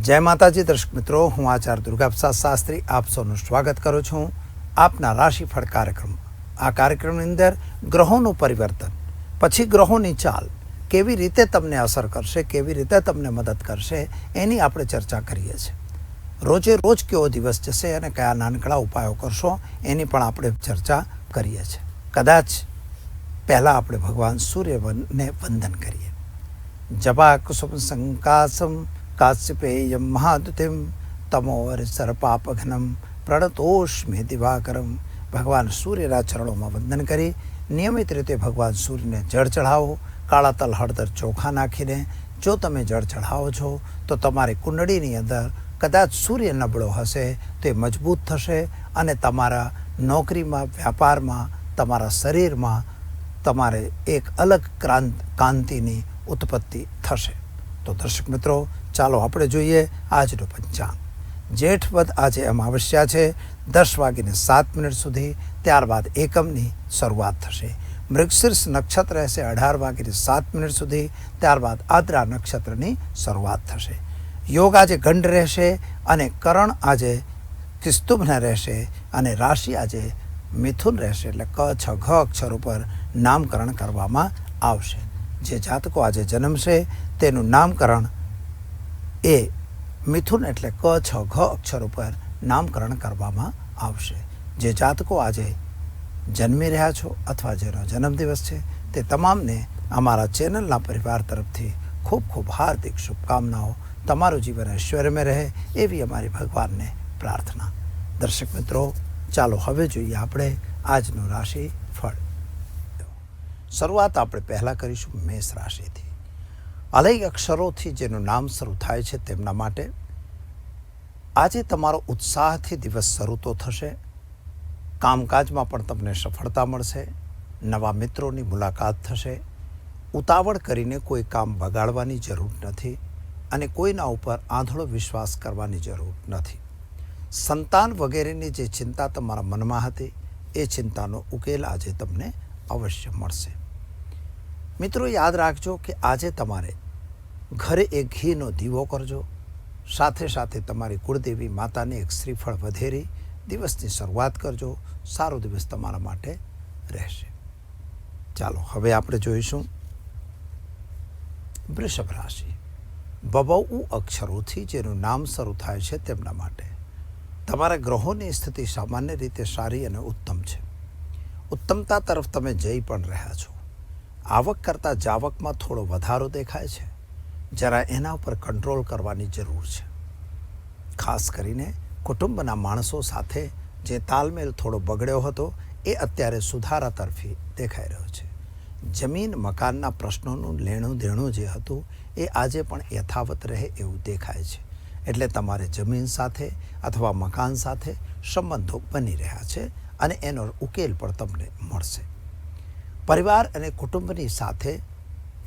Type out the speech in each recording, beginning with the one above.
જય માતાજી, દર્શક મિત્રો, હું આચાર્ય દુર્ગાપ્રસાદ શાસ્ત્રી, આપ સૌનું સ્વાગત કરું છું આપના રાશિફળ કાર્યક્રમ. આ કાર્યક્રમની અંદર ગ્રહોનું પરિવર્તન, પછી ગ્રહોની ચાલ, કેવી રીતે તમને અસર કરશે, કેવી રીતે તમને મદદ કરશે, એની આપણે ચર્ચા કરીએ છીએ. રોજે રોજ કેવો દિવસ જશે અને કયા નાનકડા ઉપાયો કરશો, એની પણ આપણે ચર્ચા કરીએ છીએ. કદાચ પહેલાં આપણે ભગવાન સૂર્યને વંદન કરીએ. જપા કુસુમ સંકાસમ કાશ્યપેયમ મહાદુતિમ તમોર સર્પાપઘનમ પ્રણતોષ્મે દિવાકરમ ભગવાન સૂર્યના ચરણોમાં વંદન કરી નિયમિત રીતે ભગવાન સૂર્યને જળ ચઢાવો કાળા તલ હળદર ચોખા નાખીને જો તમે જળ ચઢાવો છો તો તમારી કુંડળીની અંદર કદાચ સૂર્ય નબળો હશે તો એ મજબૂત થશે અને તમારા નોકરીમાં વ્યાપારમાં તમારા શરીરમાં તમારે એક અલગ ક્રાંત કાંતિની ઉત્પત્તિ થશે તો દર્શક મિત્રો ચાલો આપણે જોઈએ આજનો પંચાંગ. જેઠવદ આજે અમાવસ્યા છે. દસ વાગીને સાત મિનિટ સુધી ત્યારબાદ એકમની શરૂઆત થશે. મૃગશીર્ષ નક્ષત્ર રહેશે અઢાર વાગીને સાત મિનિટ સુધી. ત્યારબાદ આદ્રા નક્ષત્રની શરૂઆત થશે. યોગ આજે ગંડ રહેશે અને કરણ આજે કિસ્તુભને રહેશે અને રાશિ આજે મિથુન રહેશે. એટલે ક, છ, ઘ અક્ષર ઉપર નામકરણ કરવામાં આવશે. જે જાતકો આજે જન્મશે તેનું નામકરણ એ મિથુન એટલે ક, છ, ઘ, અક્ષર ઉપર નામકરણ કરવામાં આવશે. જે જાતકો આજે જન્મી રહ્યા છો અથવા જેનો જન્મદિવસ છે, તે તમામને અમારા ચેનલના પરિવાર તરફથી ખૂબ ખૂબ હાર્દિક શુભકામનાઓ. તમારું જીવન ઐશ્વર્યમય રહે એવી અમારી ભગવાનને પ્રાર્થના. દર્શક મિત્રો, ચાલો હવે જોઈએ આપણે આજનું રાશિ ફળ શરૂઆત આપણે પહેલાં કરીશું મેષ રાશિથી. અલય અક્ષરોથી જેનું નામ શરૂ થાય છે તેમના માટે આજે તમારો ઉત્સાહથી દિવસ શરૂ તો થશે. કામકાજમાં પણ તમને સફળતા મળશે. નવા મિત્રોની મુલાકાત થશે. ઉતાવળ કરીને કોઈ કામ બગાડવાની જરૂર નથી અને કોઈના ઉપર આંધળો વિશ્વાસ કરવાની જરૂર નથી. સંતાન વગેરેની જે ચિંતા તમારા મનમાં હતી, એ ચિંતાનો ઉકેલ આજે તમને અવશ્ય મળશે. મિત્રો, યાદ રાખજો કે આજે તમારે ઘરે એક ઘીનો દીવો કરજો. સાથે સાથે તમારી કુળદેવી માતાને એક શ્રીફળ વધેરી દિવસની શરૂઆત કરજો. સારો દિવસ તમારા માટે રહેશે. ચાલો, હવે આપણે જોઈશું. વૃષભ રાશિ. બબઉ અક્ષરોથી જેનું નામ શરૂ થાય છે તેમના માટે. તમારા ગ્રહોની સ્થિતિ સામાન્ય રીતે સારી અને ઉત્તમ છે. ઉત્તમતા તરફ તમે જઈ પણ રહ્યા છો. આવક કરતાં જાવકમાં થોડો વધારો દેખાય છે. જરા એના ઉપર કંટ્રોલ કરવાની જરૂર છે. ખાસ કરીને કુટુંબના માણસો સાથે જે તાલમેલ થોડો બગડ્યો હતો, એ અત્યારે સુધારા તરફી દેખાઈ રહ્યો છે. જમીન મકાનના પ્રશ્નોનું લેણું દેણું જે હતું, એ આજે પણ યથાવત રહે એવું દેખાય છે. એટલે તમારે જમીન સાથે અથવા મકાન સાથે સંબંધો બની રહ્યા છે અને એનો ઉકેલ પણ તમને મળશે. પરિવાર અને કુટુંબની સાથે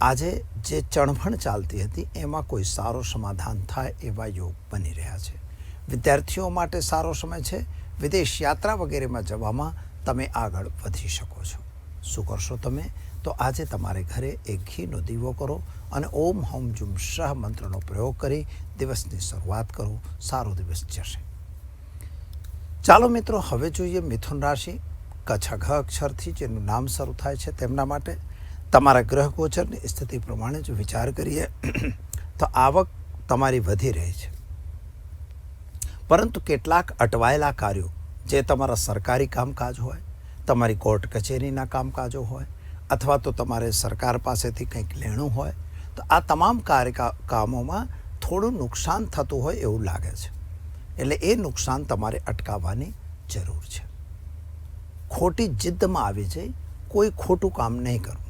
આજે જે ચણભણ ચાલતી હતી, એમાં કોઈ સારો સમાધાન થાય એવા યોગ બની રહ્યા છે. વિદ્યાર્થીઓ માટે સારો સમય છે. વિદેશ યાત્રા વગેરેમાં જવામાં તમે આગળ વધી શકો છો. શું કરશો તમે? તો આજે તમારે ઘરે એક ઘીનો દીવો કરો અને ઓમ હોમ જુમ શાહ મંત્રનો પ્રયોગ કરી દિવસની શરૂઆત કરો. સારો દિવસ જશે. ચાલો મિત્રો, હવે જોઈએ મિથુન રાશિ. કચ્છ ઘ અક્ષરથી જેનું નામ શરૂ થાય છે તેમના માટે. તમારા ગ્રહ ગોચરની સ્થિતિ પ્રમાણે જો વિચાર કરીએ, તો આવક તમારી વધી રહી છે. પરંતુ કેટલાક અટવાયેલા કાર્યો, જે તમારા સરકારી કામકાજ હોય, તમારી કોર્ટ કચેરીના કામકાજો હોય, અથવા તો તમારે સરકાર પાસેથી કંઈક લેણું હોય, તો આ તમામ કાર્ય કામોમાં થોડું નુકસાન થતું હોય એવું લાગે છે. એટલે એ નુકસાન તમારે અટકાવવાની જરૂર છે. ખોટી જિદ્દમાં આવી જઈ કોઈ ખોટું કામ નહીં કરવું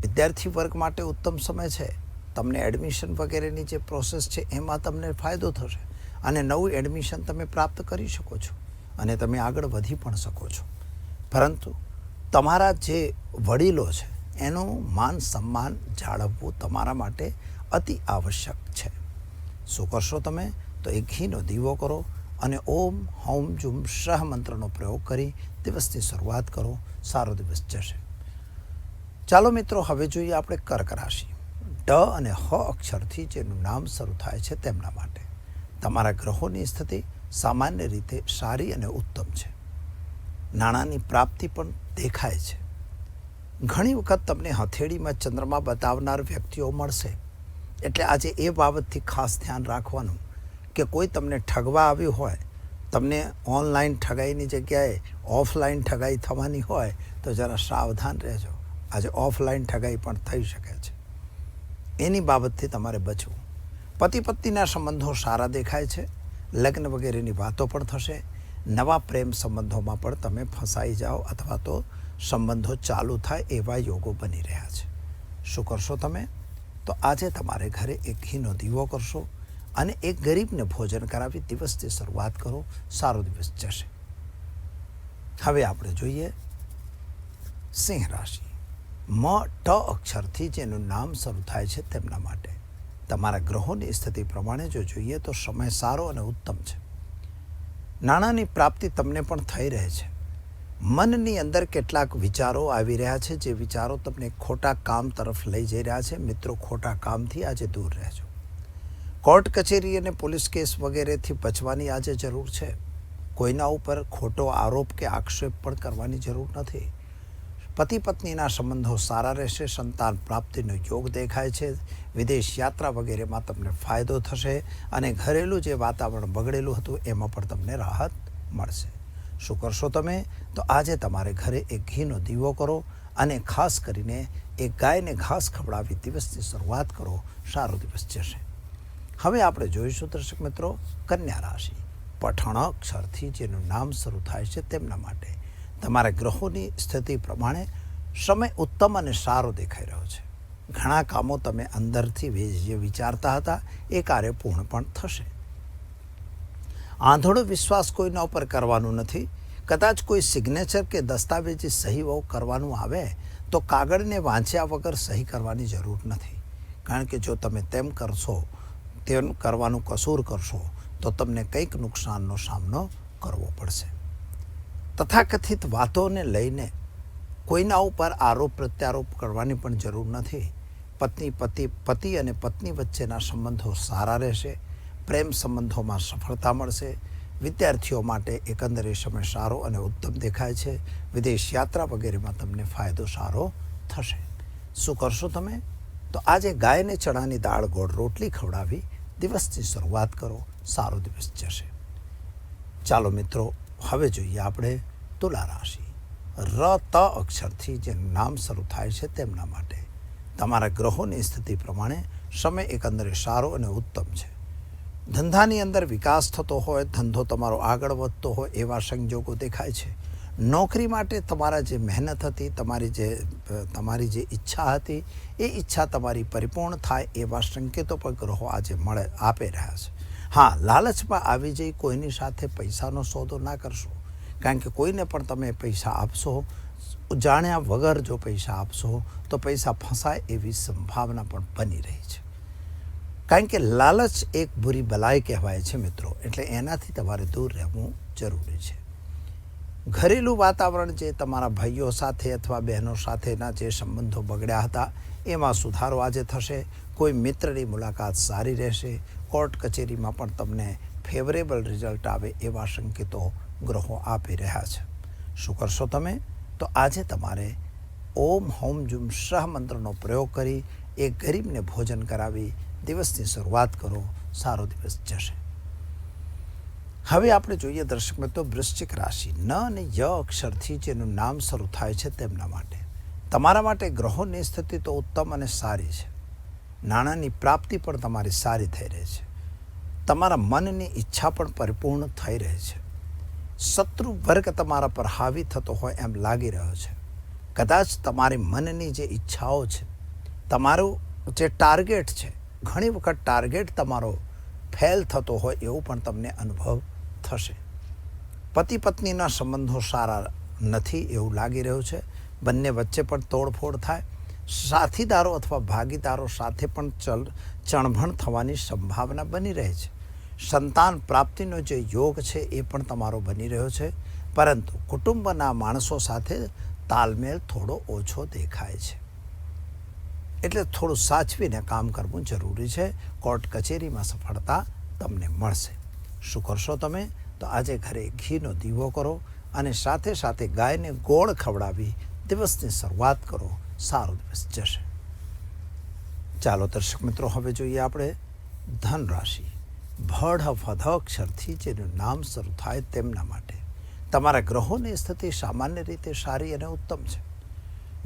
વિદ્યાર્થી વર્ગ માટે ઉત્તમ સમય છે. તમને એડમિશન વગેરેની જે પ્રોસેસ છે, એમાં તમને ફાયદો થશે અને નવું એડમિશન તમે પ્રાપ્ત કરી શકો છો અને તમે આગળ વધી પણ શકો છો. પરંતુ તમારા જે વડીલો છે, એનું માન સન્માન જાળવવું તમારા માટે અતિ આવશ્યક છે. શું કરશો તમે? તો એક ઘીનો દીવો કરો અને ઓમ હોમ જુમ શાહ મંત્રનો પ્રયોગ કરી દિવસની શરૂઆત કરો. સારો દિવસ જશે. ચાલો મિત્રો, હવે જોઈએ આપણે કર્ક રાશિ. ડ અને હ અક્ષરથી જેનું નામ શરૂ થાય છે તેમના માટે. તમારા ગ્રહોની સ્થિતિ સામાન્ય રીતે સારી અને ઉત્તમ છે. નાણાંની પ્રાપ્તિ પણ દેખાય છે. ઘણી વખત તમને હથેળીમાં ચંદ્રમા બતાવનાર વ્યક્તિઓ મળશે. એટલે આજે એ બાબતથી ખાસ ધ્યાન રાખવાનું કે કોઈ તમને ઠગવા આવ્યું હોય, તમને ઓનલાઈન ઠગાઈની જગ્યાએ ઓફલાઈન ઠગાઈ થવાની હોય, તો જરા સાવધાન રહેજો. આજે ઓફલાઈન ઠગાઈ પણ થઈ શકે છે. એની બાબતથી તમારે બચવું. પતિ પત્નીના સંબંધો સારા દેખાય છે. લગ્ન વગેરેની વાતો પણ થશે. નવા પ્રેમ સંબંધોમાં પણ તમે ફસાઈ જાઓ અથવા તો સંબંધો ચાલુ થાય એવા યોગો બની રહ્યા છે. શું કરશો તમે? તો આજે તમારે ઘરે એક ઘીનો દીવો કરશો અને એક ગરીબને ભોજન કરાવી દિવસથી શરૂઆત કરો. સારો દિવસ જશે. હવે આપણે જોઈએ સિંહ રાશિ. મ, ટ અક્ષરથી જેનું નામ શરૂ થાય છે તેમના માટે. તમારા ગ્રહોની સ્થિતિ પ્રમાણે જો જોઈએ તો સમય સારો અને ઉત્તમ છે. નાણાંની પ્રાપ્તિ તમને પણ થઈ રહે છે. મનની અંદર કેટલાક વિચારો આવી રહ્યા છે જે વિચારો તમને ખોટા કામ તરફ લઈ જઈ રહ્યા છે. મિત્રો, ખોટા કામથી આજે દૂર રહેજો. કોર્ટ કચેરી અને પોલીસ કેસ વગેરેથી બચવાની આજે જરૂર છે. કોઈના ઉપર ખોટો આરોપ કે આક્ષેપ પણ કરવાની જરૂર નથી. પતિ પત્નીના સંબંધો સારા રહેશે, સંતાન પ્રાપ્તિનો યોગ દેખાય છે, વિદેશ યાત્રા વગેરેમાં તમને ફાયદો થશે અને ઘરેલું જે વાતાવરણ બગડેલું હતું એમાં પણ તમને રાહત મળશે. શું કરશો તમે? તો આજે તમારે ઘરે એક ઘીનો દીવો કરો અને ખાસ કરીને એક ગાયને ઘાસ ખવડાવી દિવસની શરૂઆત કરો. સારો દિવસ જશે. હવે આપણે જોઈશું દર્શક મિત્રો, કન્યા રાશિ. પઠણ અક્ષરથી જેનું નામ શરૂ થાય છે તેમના માટે. તમારા ગ્રહોની સ્થિતિ પ્રમાણે સમય ઉત્તમ અને સારો દેખાઈ રહ્યો છે. ઘણા કામો તમે અંદરથી જે વિચારતા હતા, એ કાર્ય પૂર્ણ પણ થશે. આંધળો વિશ્વાસ કોઈના ઉપર કરવાનું નથી. કદાચ કોઈ સિગ્નેચર કે દસ્તાવેજી સહીઓ કરવાનું આવે, તો કાગળને વાંચ્યા વગર સહી કરવાની જરૂર નથી. કારણ કે જો તમે તેમ કરશો, તેમ કરવાનું કસૂર કરશો, તો તમને કંઈક નુકસાનનો સામનો કરવો પડશે. તથાકથિત વાતોને લઈને કોઈના ઉપર આરોપ પ્રત્યારોપ કરવાની પણ જરૂર નથી. પત્ની, પતિ પતિ અને પત્ની વચ્ચેના સંબંધો સારા રહેશે, પ્રેમ સંબંધોમાં સફળતા મળશે, વિદ્યાર્થીઓ માટે એકંદરે સમય સારો અને ઉત્તમ દેખાય છે, વિદેશ યાત્રા વગેરેમાં તમને ફાયદો સારો થશે. શું કરશો તમે? તો આજે ગાયને ચણાની દાળ ગોળ રોટલી ખવડાવી દિવસની શરૂઆત કરો. સારો દિવસ જશે. ચાલો મિત્રો, હવે જોઈએ આપણે તુલા રાશિ. ર, ત અક્ષરથી જે નામ શરૂ થાય છે તેમના માટે. તમારા ગ્રહોની સ્થિતિ પ્રમાણે સમય એકંદરે સારો અને ઉત્તમ છે. ધંધાની અંદર વિકાસ થતો હોય, ધંધો તમારો આગળ વધતો હોય એવા સંજોગો દેખાય છે. નોકરી માટે તમારા જે મહેનત હતી, તમારી જે તમારી જે ઈચ્છા હતી, એ ઈચ્છા તમારી પરિપૂર્ણ થાય એવા સંકેતો પણ ગ્રહો આજે મળે, આપી રહ્યા છે. હા, લાલચમાં આવી જઈ કોઈની સાથે પૈસાનો સોદો ના કરશો. કારણ કે કોઈને પણ તમે પૈસા આપશો જાણ્યા વગર જો પૈસા આપશો, તો પૈસા ફસાય એવી સંભાવના પણ બની રહી છે. કારણ કે લાલચ એક બુરી બલાઈ કહેવાય છે મિત્રો, એટલે એનાથી તમારે દૂર રહેવું જરૂરી છે. ઘરેલું વાતાવરણ જે તમારા ભાઈઓ સાથે અથવા બહેનો સાથેના જે સંબંધો બગડ્યા હતા, એમાં સુધારો આજે થશે. કોઈ મિત્રની મુલાકાત સારી રહેશે. કોર્ટ કચેરીમાં પણ તમને ફેવરેબલ રિઝલ્ટ આવે એવા સંકેતો ગ્રહો આપી રહ્યા છે. શું કરશો તમે? તો આજે તમારે ઓમ હોમ જુમ શાહ મંત્રનો પ્રયોગ કરી એ ગરીબને ભોજન કરાવી દિવસની શરૂઆત કરો. સારો દિવસ જશે. હવે આપણે જોઈએ દર્શક મિત્રો વૃશ્ચિક રાશિ ન અને ય અક્ષરથી જેનું નામ શરૂ થાય છે તેમના માટે. તમારા માટે ગ્રહોની સ્થિતિ તો ઉત્તમ અને સારી છે. નાણાંની પ્રાપ્તિ પણ તમારી સારી થઈ રહી છે. તમારા મનની ઈચ્છા પણ પરિપૂર્ણ થઈ રહી છે. શત્રુ વર્ગ તમારા પર હાવી થતો હોય એમ લાગી રહ્યો છે. કદાચ તમારી મનની જે ઈચ્છાઓ છે, તમારું જે ટાર્ગેટ છે, ઘણી વખત ટાર્ગેટ તમારો ફેલ થતો હોય એવું પણ તમને અનુભવ થશે. પતિ પત્નીના સંબંધો સારા નથી એવું લાગી રહ્યું છે. બંને વચ્ચે પણ તોડફોડ થાય. સાથીદારો અથવા ભાગીદારો સાથે પણ ચલ, ચણભણ થવાની સંભાવના બની રહે છે. સંતાન પ્રાપ્તિનો જે યોગ છે એ પણ તમારો બની રહ્યો છે. પરંતુ કુટુંબના માણસો સાથે તાલમેલ થોડો ઓછો દેખાય છે. એટલે થોડું સાચવીને કામ કરવું જરૂરી છે. કોર્ટ કચેરીમાં સફળતા તમને મળશે. શું કરશો તમે? તો આજે ઘરે ઘીનો દીવો કરો અને સાથે સાથે ગાયને ગોળ ખવડાવી દિવસની શરૂઆત કરો. સારો દિવસ જશે. ચાલો દર્શક મિત્રો, હવે જોઈએ આપણે ધન રાશિ ફધ અક્ષરથી જેનું નામ શરૂ થાય તેમના માટે. તમારા ગ્રહોની સ્થિતિ સામાન્ય રીતે સારી અને ઉત્તમ છે.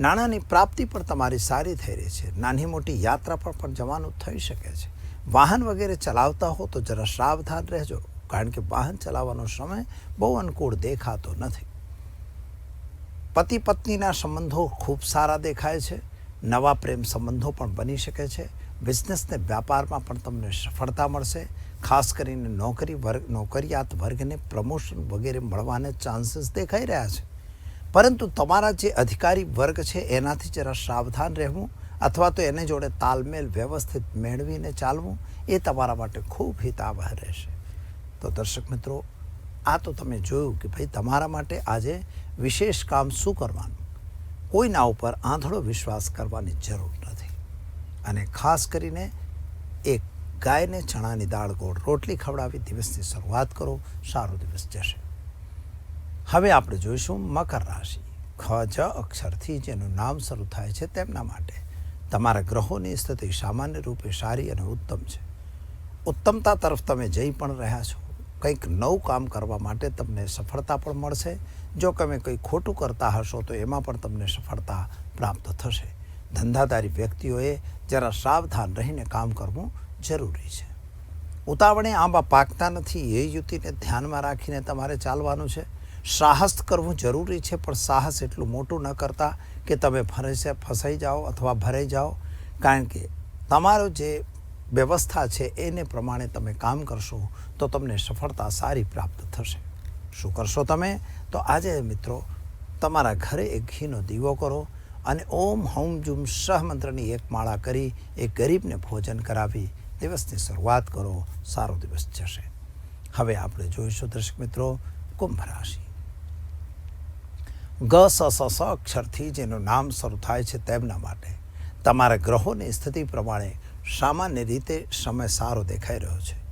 નાણાંની પ્રાપ્તિ પણ તમારી સારી થઈ રહી છે. નાની મોટી યાત્રા પર પણ જવાનું થઈ શકે છે. વાહન વગેરે ચલાવતા હો તો જરા સાવધાન રહેજો, કારણ કે વાહન ચલાવવાનો સમય બહુ અનુકૂળ દેખાતો નથી. પતિ પત્નીના સંબંધો ખૂબ સારા દેખાય છે. નવા પ્રેમ સંબંધો પણ બની શકે છે. બિઝનેસને વ્યાપારમાં પણ તમને સફળતા મળશે. ખાસ કરીને નોકરી વર્ગ, નોકરિયાત વર્ગને પ્રમોશન વગેરે મળવાના ચાન્સીસ દેખાઈ રહ્યા છે. પરંતુ તમારા જે અધિકારી વર્ગ છે, એનાથી જરા સાવધાન રહેવું અથવા તો એને જોડે તાલમેલ વ્યવસ્થિત મેળવીને ચાલવું, એ તમારા માટે ખૂબ હિતાવહ રહેશે. તો દર્શક મિત્રો આ તો તમે જોયું કે ભાઈ તમારા માટે આજે વિશેષ કામ શું કરવાનું? કોઈના ઉપર આંધળો વિશ્વાસ કરવાની જરૂર નથી. અને ખાસ કરીને એક ગાયને ચણાની દાળ ગોળ રોટલી ખવડાવી દિવસની શરૂઆત કરો, સારો દિવસ જશે. હવે આપણે જોઈશું મકર રાશિ. ખ, જ અક્ષરથી જેનું નામ શરૂ થાય છે તેમના માટે. તમારા ગ્રહોની સ્થિતિ સામાન્ય રૂપે સારી અને ઉત્તમ છે. ઉત્તમતા તરફ તમે જઈ પણ રહ્યા છો. કંઈક નવું કામ કરવા માટે તમને સફળતા પણ મળશે. જો તમે કંઈ ખોટું કરતા હશો, તો એમાં પણ તમને સફળતા પ્રાપ્ત થશે. ધંધાદારી વ્યક્તિઓએ જરા સાવધાન રહીને કામ કરવું જરૂરી છે. ઉતાવળે આંબા પાકતા નથી, એ યુતિને ધ્યાનમાં રાખીને તમારે ચાલવાનું છે. સાહસ કરવું જરૂરી છે, પણ સાહસ એટલું મોટું ન કરતા કે તમે ફરસે ફસાઈ જાઓ અથવા ભરાઈ જાઓ. કારણ કે તમારો જે વ્યવસ્થા છે એને પ્રમાણે તમે કામ કરશો તો તમને સફળતા સારી પ્રાપ્ત થશે. શું કરશો તમે? તો આજે મિત્રો તમારા ઘરે એક ઘીનો દીવો કરો અને ઓમ હૌમ જુમ સહ મંત્રની એક માળા કરી એક ગરીબને ભોજન કરાવી દિવસની શરૂઆત કરો, સારો દિવસ જશે. હવે આપણે જોઈશું દર્શક મિત્રો કુંભ રાશિ. ગ સ સ અક્ષરથી જેનું નામ શરૂ થાય છે તેમના માટે. તમારા ગ્રહોની સ્થિતિ પ્રમાણે સામાન્ય રીતે સમય સારો દેખાઈ રહ્યો છે.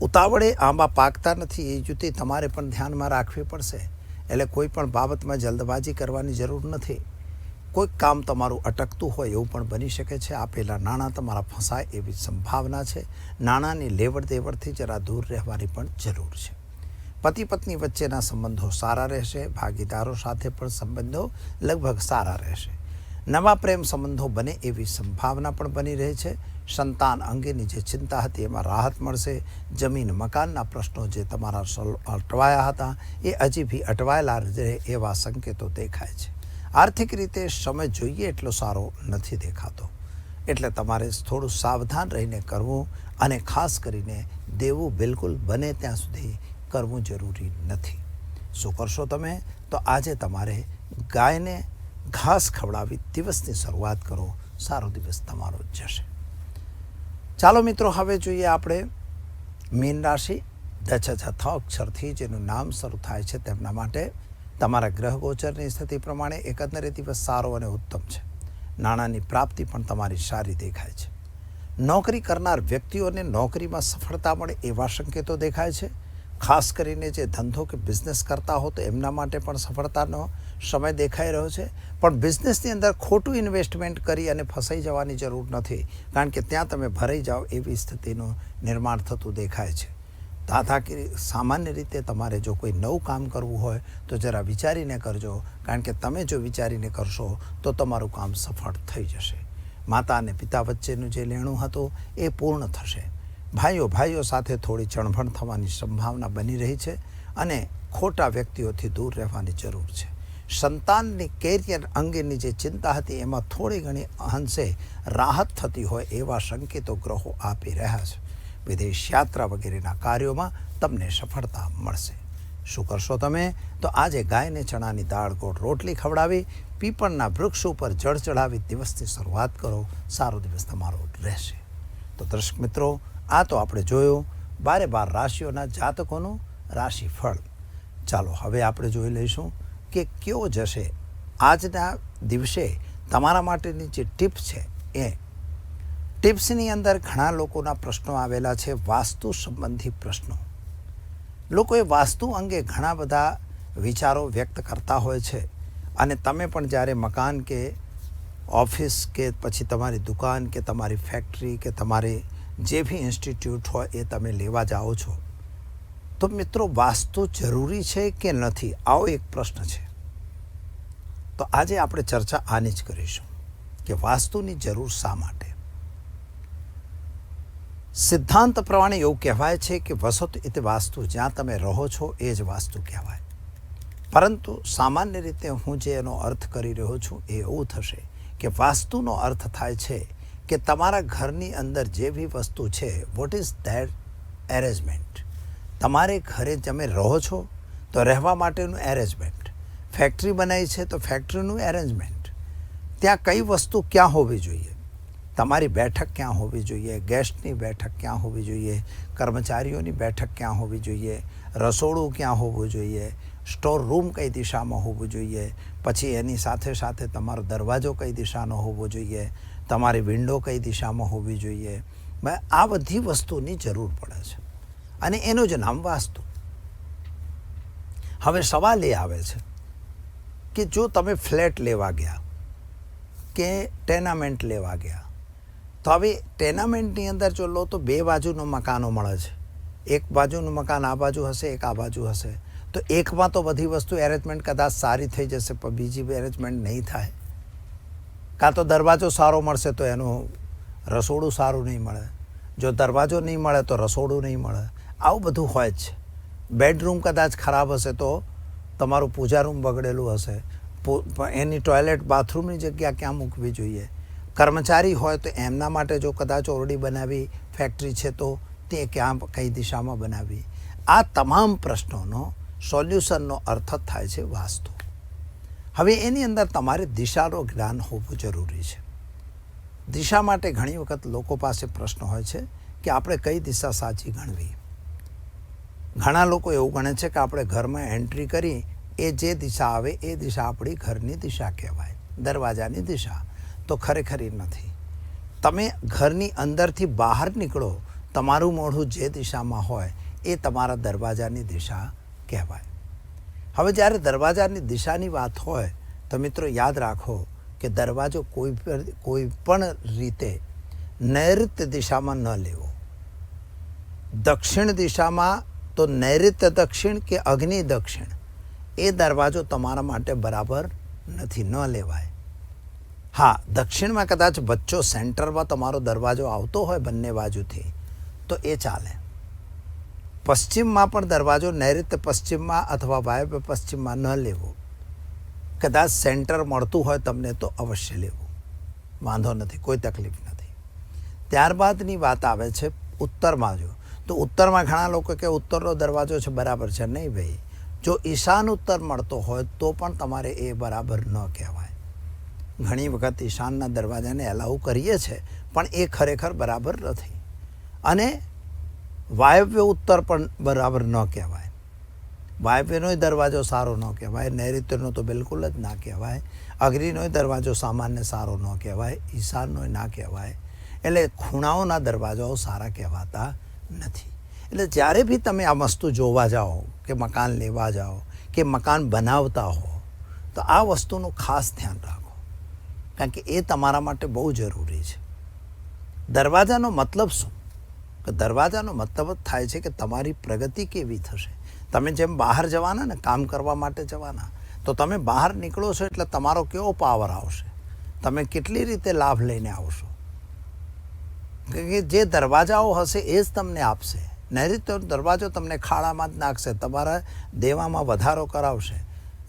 ઉતાવળે આંબા પાકતા નથી, એ જુતી તમારે પણ ધ્યાનમાં રાખવી પડશે. એટલે કોઈ પણ બાબતમાં જલ્દબાજી કરવાની જરૂર નથી. કોઈક કામ તમારું અટકતું હોય એવું પણ બની શકે છે. આપેલા નાણાં તમારા ફસાય એવી સંભાવના છે. નાણાંની લેવડ દેવડથી જરા દૂર રહેવાની પણ જરૂર છે. પતિ પત્ની વચ્ચેના સંબંધો સારા રહેશે, ભાગીદારો સાથે પણ સંબંધો લગભગ સારા રહેશે. નવા પ્રેમ સંબંધો બને એવી સંભાવના પણ બની રહે છે. સંતાન અંગેની જે ચિંતા હતી એમાં રાહત મળશે. જમીન, મકાનના પ્રશ્નો જે તમારા અટવાયા હતા, એ હજી બી અટવાયેલા રહે એવા સંકેતો દેખાય છે. આર્થિક રીતે સમય જોઈએ એટલો સારો નથી દેખાતો. એટલે તમારે થોડું સાવધાન રહીને કરવું અને ખાસ કરીને દેવું બિલકુલ બને ત્યાં સુધી કરવું જરૂરી નથી. શું કરશો તમે? તો આજે તમારે ગાયને ઘાસ ખવડાવી દિવસની શરૂઆત કરો. સારો દિવસ તમારો જશે. ચાલો મિત્રો, હવે જોઈએ આપણે મીન રાશિ. દચ છ અક્ષરથી જેનું નામ શરૂ થાય છે તેમના માટે. તમારા ગ્રહ ગોચરની સ્થિતિ પ્રમાણે એકંદરે દિવસ સારો અને ઉત્તમ છે. નાણાંની પ્રાપ્તિ પણ તમારી સારી દેખાય છે. નોકરી કરનાર વ્યક્તિઓને નોકરીમાં સફળતા મળે એવા સંકેતો દેખાય છે. ખાસ કરીને જે ધંધો કે બિઝનેસ કરતા હો તો એમના માટે પણ સફળતાનો સમય દેખાઈ રહ્યો છે, પણ બિઝનેસની અંદર ખોટું ઇન્વેસ્ટમેન્ટ કરી અને ફસાઈ જવાની જરૂર નથી, કારણ કે ત્યાં તમે ભરાઈ જાઓ એવી સ્થિતિનું નિર્માણ થતું દેખાય છે. દાદાગીરી સામાન્ય રીતે તમારે જો કોઈ નવું કામ કરવું હોય, તો જરા વિચારીને કરજો, કારણ કે તમે જો વિચારીને કરશો, તો તમારું કામ સફળ થઈ જશે. માતા અને પિતા વચ્ચેનું જે લેણું હતું, એ પૂર્ણ થશે. ભાઈઓ ભાઈઓ સાથે થોડી ચણભણ થવાની સંભાવના બની રહી છે અને ખોટા વ્યક્તિઓથી દૂર રહેવાની જરૂર છે. સંતાનની કેરિયર અંગેની જે ચિંતા હતી, એમાં થોડી ઘણી અંશે રાહત થતી હોય એવા સંકેતો ગ્રહો આપી રહ્યા છે. વિદેશ યાત્રા વગેરેના કાર્યોમાં તમને સફળતા મળશે. શું કરશો તમે? તો આજે ગાયને ચણાની દાળ ગોળ રોટલી ખવડાવી, પીપળના વૃક્ષ ઉપર જળ ચડાવી દિવસની શરૂઆત કરો. સારો દિવસ તમારો રહેશે. તો દર્શક મિત્રો, આ તો આપણે જોયું. બારે બાર રાશિઓના જાતકોનું રાશિફળ. ચાલો હવે આપણે જોઈ લઈશું. કે કયો જશે? આજના દિવસે તમારા માટેની જે ટીપ છે એ ટિપ્સની અંદર ઘણા લોકોના પ્રશ્નો આવેલા છે, વાસ્તુ સંબંધી પ્રશ્નો. લોકો એ વાસ્તુ અંગે ઘણા બધા વિચારો વ્યક્ત કરતા હોય છે. અને તમે પણ જ્યારે મકાન કે ઓફિસ કે પછી તમારી દુકાન કે તમારી ફેક્ટરી કે તમારી જે બી ઇન્સ્ટિટ્યૂટ હોય એ તમે લેવા જાઓ છો તો મિત્રો વાસ્તુ જરૂરી છે કે નથી? આવો એક પ્રશ્ન છે. તો આજે આપણે ચર્ચા આની જ કરીશું કે વાસ્તુની જરૂર શા માટે? સિદ્ધાંત પ્રમાણે એવું કહેવાય છે કે વસત એ વાસ્તુ, જ્યાં તમે રહો છો એ જ વાસ્તુ કહેવાય. પરંતુ સામાન્ય રીતે હું જે એનો અર્થ કરી રહ્યો છું એ એવું થશે કે વાસ્તુનો અર્થ થાય છે કે તમારા ઘરની અંદર જે બી વસ્તુ છે વોટ ઇઝ ધેટ એરેન્જમેન્ટ તમારે ઘરે તમે રહો છો, તો રહેવા માટેનું એરેન્જમેન્ટ ફેક્ટરી બનાવી છે, તો ફેક્ટરીનું એરેન્જમેન્ટ ત્યાં કઈ વસ્તુ ક્યાં હોવી જોઈએ? તમારી બેઠક ક્યાં હોવી જોઈએ? ગેસ્ટની બેઠક ક્યાં હોવી જોઈએ? કર્મચારીઓની બેઠક ક્યાં હોવી જોઈએ? રસોડું ક્યાં હોવું જોઈએ? સ્ટોર રૂમ કઈ દિશામાં હોવું જોઈએ? પછી એની સાથે સાથે તમારો દરવાજો કઈ દિશાનો હોવો જોઈએ? તમારી વિન્ડો કઈ દિશામાં હોવી જોઈએ? આ બધી વસ્તુની જરૂર પડે છે. અને એનું જ નામ વાસ્તુ. હવે સવાલ એ આવે છે કે જો તમે ફ્લેટ લેવા ગયા કે ટેનામેન્ટ લેવા ગયા, તો હવે ટેનામેન્ટની અંદર જો લો તો બે બાજુનું મકાનો મળે છે. એક બાજુનું મકાન આ બાજુ હશે, એક આ બાજુ હશે. તો એકમાં તો બધી વસ્તુ એરેન્જમેન્ટ કદાચ સારી થઈ જશે, પણ બીજી એરેન્જમેન્ટ નહીં થાય. કાં તો દરવાજો સારો મળશે તો એનું રસોડું સારું નહીં મળે. જો દરવાજો નહીં મળે તો રસોડું નહીં મળે. આવું બધું હોય જ છે. બેડરૂમ કદાચ ખરાબ હશે તો તમારું પૂજા રૂમ બગડેલું હશે. એની ટોયલેટ બાથરૂમની જગ્યા ક્યાં મૂકવી જોઈએ? કર્મચારી હોય તો એમના માટે જો કદાચ ઓરડી બનાવી ફેક્ટરી છે તો તે ક્યાં કઈ દિશામાં બનાવવી આ તમામ પ્રશ્નોનો સોલ્યુશનનો અર્થ થાય છે વાસ્તુ. હવે એની અંદર તમારે દિશાનો જ્ઞાન હોવું જરૂરી છે. દિશા માટે ઘણી વખત લોકો પાસે પ્રશ્ન હોય છે કે આપણે કઈ દિશા સાચી ગણવી? ઘણા લોકો એવું ગણે છે કે આપણે ઘરમાં એન્ટ્રી કરી, એ જે દિશા આવે, એ દિશા આપણી ઘરની દિશા કહેવાય, દરવાજાની દિશા. તો ખરેખર નથી. તમે ઘરની અંદરથી બહાર નીકળો, તમારું મોઢું જે દિશામાં હોય, એ તમારા દરવાજાની દિશા કહેવાય. હવે જ્યારે દરવાજાની દિશાની વાત હોય, તો મિત્રો યાદ રાખો કે દરવાજો કોઈ કોઈ પણ રીતે નૈઋત્ય દિશામાં ન લેવો. દક્ષિણ દિશામાં તો નૈઋત્ય દક્ષિણ કે અગ્નિ દક્ષિણ? એ દરવાજો તમારા માટે બરાબર નથી, ન લેવાય. હા, દક્ષિણમાં કદાચ વચ્ચો સેન્ટરમાં તમારો દરવાજો આવતો હોય બંને બાજુથી, તો એ ચાલે. પશ્ચિમમાં પણ દરવાજો નૈઋત્ય પશ્ચિમમાં અથવા વાયવ્ય પશ્ચિમમાં ન લેવો. કદાચ સેન્ટર મળતું હોય તમને તો અવશ્ય લેવું. વાંધો નથી, કોઈ તકલીફ નથી. ત્યારબાદની વાત આવે છે ઉત્તરમાં જો તો ઉત્તરમાં ઘણા લોકો કે ઉત્તરનો દરવાજો છે, બરાબર છે. નહીં ભાઈ. જો ઈશાન ઉત્તર મળતો હોય, તો પણ તમારે એ બરાબર ન કહેવાય. ઘણી વખત ઈશાનના દરવાજાને એલાઉ કરીએ છીએ પણ એ ખરેખર બરાબર નથી. અને વાયવ્ય ઉત્તર પણ બરાબર ન કહેવાય. વાયવ્યનોય દરવાજો સારો ન કહેવાય, નૈઋત્યનો તો બિલકુલ જ ના કહેવાય. અગ્નિનોય દરવાજો સામાન્ય સારો ન કહેવાય ઈશાનનોય ના કહેવાય. એટલે ખૂણાઓના દરવાજાઓ સારા કહેવાતા નથી. એટલે જ્યારે બી તમે આ વસ્તુ જોવા જાઓ, કે મકાન લેવા જાઓ, કે મકાન બનાવતા હો, તો આ વસ્તુનું ખાસ ધ્યાન રાખો. કારણ કે એ તમારા માટે બહુ જરૂરી છે. દરવાજાનો મતલબ શું? કે દરવાજાનો મતલબ જ થાય છે કે તમારી પ્રગતિ કેવી થશે. તમે જેમ બહાર જવાના ને કામ કરવા માટે જવાના, તો તમે બહાર નીકળો છો એટલે તમારો કેવો પાવર આવશે? તમે કેટલી રીતે લાભ લઈને આવશો? કે જે દરવાજાઓ હશે એ જ તમને આપશે. નૈઋત્ય દરવાજો તમને ખાડામાં જ નાખશે, તમારા દેવામાં વધારો કરાવશે.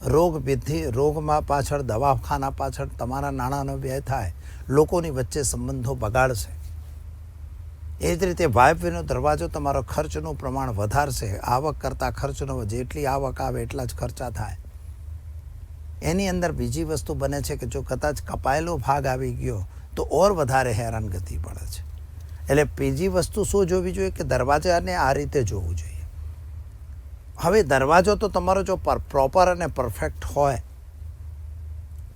રોગ વિધિ, રોગમાં પાછળ દવાખાના પાછળ તમારા નાણાંનો વ્યય થાય, લોકોની વચ્ચે સંબંધો બગાડશે. એ જ રીતે વાયવ્યનો દરવાજો તમારો ખર્ચનું પ્રમાણ વધારશે, આવક કરતાં ખર્ચનો જેટલી આવક આવે એટલા જ ખર્ચા થાય. એની અંદર બીજી વસ્તુ બને છે કે જો કદાચ કપાયેલો ભાગ આવી ગયો, તો ઓર વધારે હેરાનગતિ પડે છે. એટલે બીજી વસ્તુ શું જોવી જોઈએ કે દરવાજાને આ રીતે જોવું જોઈએ. હવે દરવાજો તો તમારો જો પ્રોપર અને પરફેક્ટ હોય,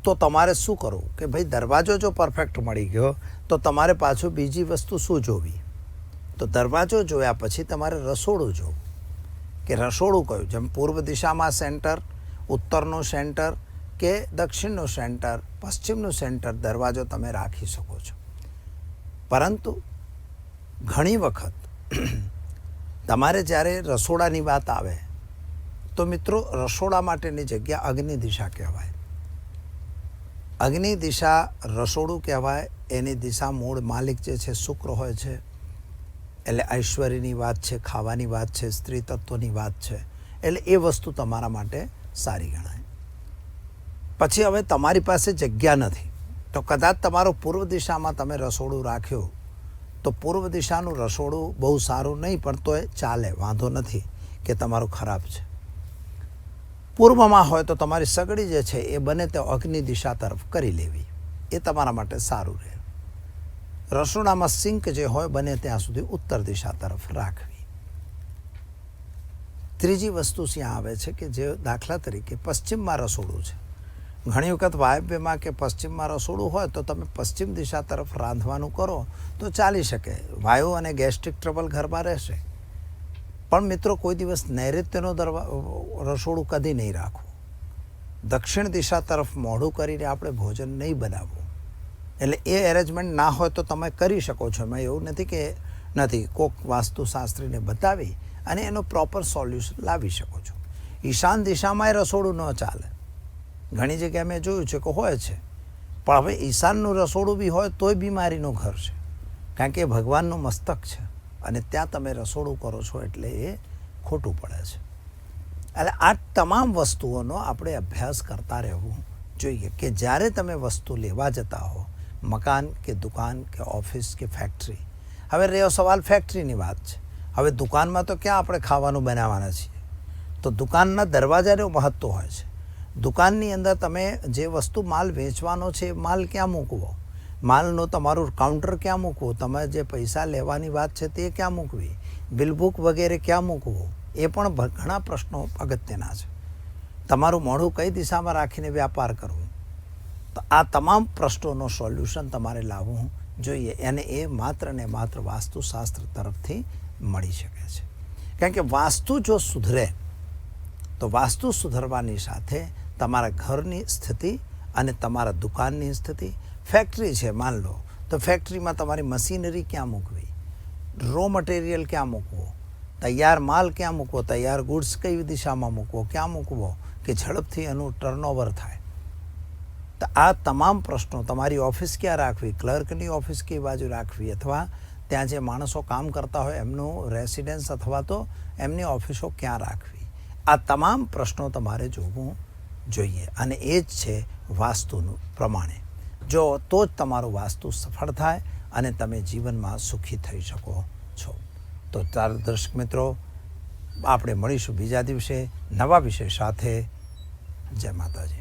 તો તમારે શું કરવું? કે ભાઈ દરવાજો જો પરફેક્ટ મળી ગયો, તો તમારે પાછું બીજી વસ્તુ શું જોવી? તો દરવાજો જોયા પછી તમારે રસોડું જોવું. કે રસોડું કયું? જેમ પૂર્વ દિશામાં સેન્ટર, ઉત્તરનું સેન્ટર કે દક્ષિણનું સેન્ટર, પશ્ચિમનું સેન્ટર, દરવાજો તમે રાખી શકો છો. પરંતુ ઘણી વખત તમારે જ્યારે રસોડાની વાત આવે, તો મિત્રો રસોડા માટેની જગ્યા અગ્નિ દિશા કહેવાય. અગ્નિ દિશા રસોડું કહેવાય, એની દિશા મૂળ માલિક જે છે શુક્ર હોય છે. એટલે ઐશ્વર્યની વાત છે, ખાવાની વાત છે, સ્ત્રી તત્વની વાત છે, એટલે એ વસ્તુ તમારા માટે સારી ગણાય. પછી હવે તમારી પાસે જગ્યા નથી, તો કદાચ તમારો પૂર્વ દિશામાં તમે રસોડું રાખ્યું તો પૂર્વ દિશાનું રસોડું બહુ સારું નહીં, પણ તોય ચાલે, વાંધો નથી કે તમારું ખરાબ છે. પૂર્વમાં હોય તો તમારી સગડી જે છે એ બને તે અગ્નિ દિશા તરફ કરી લેવી. એ તમારા માટે સારું રહે. રસોડામાં સિંક જે હોય બને ત્યાં સુધી ઉત્તર દિશા તરફ રાખવી. ત્રીજી વસ્તુ ત્યાં આવે છે કે જે દાખલા તરીકે પશ્ચિમમાં રસોડું છે. ઘણી વખત વાયવ્યમાં કે પશ્ચિમમાં રસોડું હોય તો તમે પશ્ચિમ દિશા તરફ રાંધવાનું કરો તો ચાલી શકે. વાયુ અને ગેસ્ટ્રિક ટ્રબલ ઘરમાં રહેશે. પણ મિત્રો કોઈ દિવસ નૈઋત્યનો દરવા, રસોડું કદી નહીં રાખવું. દક્ષિણ દિશા તરફ મોઢું કરીને આપણે ભોજન નહીં બનાવવું. એટલે એ એરેન્જમેન્ટ ના હોય તો તમે કરી શકો છો. એમાં એવું નથી કે નથી. કોક વાસ્તુશાસ્ત્રીને બતાવી અને એનો પ્રોપર સોલ્યુશન લાવી શકો છો. ઈશાન દિશામાં રસોડું ન ચાલે. ઘણી જગ્યાએ મેં જોયું છે કે હોય છે. પણ હવે ઈશાનનું રસોડું બી હોય તોય બીમારીનું ઘર છે. કારણ કે એ ભગવાનનું મસ્તક છે અને ત્યાં તમે રસોડું કરો છો એટલે એ ખોટું પડે છે. એટલે આ તમામ વસ્તુઓનો આપણે અભ્યાસ કરતા રહેવું જોઈએ કે જ્યારે તમે વસ્તુ લેવા જતા હો, મકાન કે દુકાન કે ઓફિસ કે ફેક્ટરી, હવે રહ્યો સવાલ ફેક્ટરીની વાત છે. હવે દુકાનમાં તો ક્યાં આપણે ખાવાનું બનાવવાના છીએ? તો દુકાનના દરવાજાનું મહત્ત્વ હોય છે. દુકાનની અંદર તમે જે વસ્તુ માલ વેચવાનો છે, એ માલ ક્યાં મૂકવો? માલનું તમારું કાઉન્ટર ક્યાં મૂકવું? તમે જે પૈસા લેવાની વાત છે, તે ક્યાં મૂકવી? બિલબુક વગેરે ક્યાં મૂકવું? એ પણ ઘણા પ્રશ્નો અગત્યના છે. તમારું મોઢું કઈ દિશામાં રાખીને વ્યાપાર કરવો? તો આ તમામ પ્રશ્નોનો સોલ્યુશન તમારે લાવવું જોઈએ. અને એ માત્ર ને માત્ર વાસ્તુશાસ્ત્ર તરફથી મળી શકે છે. કારણ કે વાસ્તુ જો સુધરે તો વાસ્તુ સુધરવાની સાથે તમારા ઘરની સ્થિતિ અને તમારા દુકાનની સ્થિતિ ફેક્ટરી છે માન લો, તો ફેક્ટરીમાં તમારી મશીનરી ક્યાં મૂકવી? રો મટીરિયલ ક્યાં મૂકવો? તૈયાર માલ ક્યાં મૂકવો? તૈયાર ગુડ્સ કઈ દિશામાં મૂકવો? ક્યાં મૂકવો? કે ઝડપથી એનું ટર્નઓવર થાય? તો આ તમામ પ્રશ્નો તમારી ઓફિસ ક્યાં રાખવી? ક્લર્કની ઓફિસ કઈ બાજુ રાખવી? અથવા ત્યાં જે માણસો કામ કરતા હોય એમનું રેસિડેન્સ અથવા તો એમની ઓફિસો ક્યાં રાખવી? આ તમામ પ્રશ્નો તમારે જોવું જોઈએ અને એ જ છે વાસ્તુનું પ્રમાણે. જો તો જ તમારું વાસ્તુ સફળ થાય અને તમે જીવનમાં સુખી થઈ શકો છો. તો ચાર દર્શક મિત્રો, આપણે મળીશું બીજા દિવસે નવા વિષય સાથે. જય માતાજી.